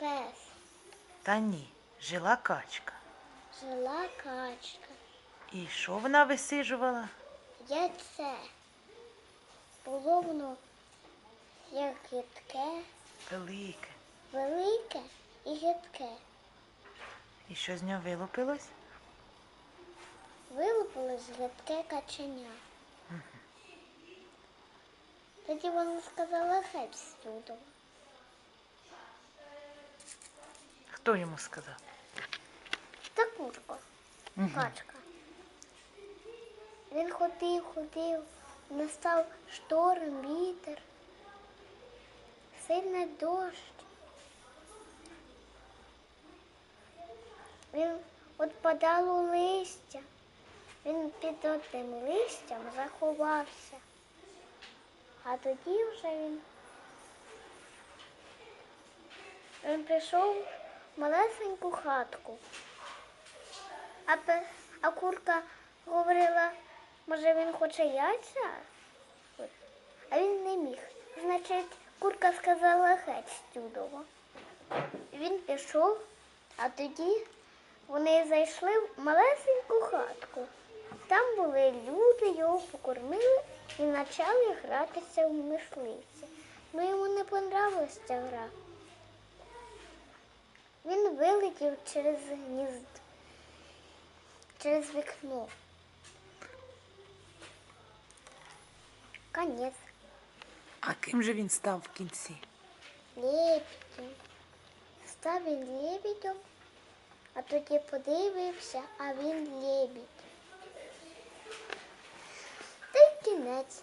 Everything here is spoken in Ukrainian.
Пес. Та ні, жила качка. Жила качка. І що вона висижувала? Яйце. Було воно як гидке, Велике. велике і гидке. І що з нього вилупилось? Вилупилось гидке каченя. Тоді вона сказала геть з всюди. Хто йому сказав? Та курка, качка. Він ходив, ходив, настав шторм, вітер, сильний дощ. Він от падало листя. Він під одним листям заховався. А тоді вже він, він прийшов малесеньку хатку. А, а курка говорила, може він хоче яйця? А він не міг. Значить, курка сказала геть стюдово. Він пішов, а тоді вони зайшли в малесеньку хатку. Там були люди, його покормили і почали гратися в мисливця. Ну йому не понравилась ця гра. Вилетів через гніздо через вікно. Конець. А ким же він став в кінці? Лебідем. Став він лебідем, а тоді подивився, а він лебідь. Та й кінець.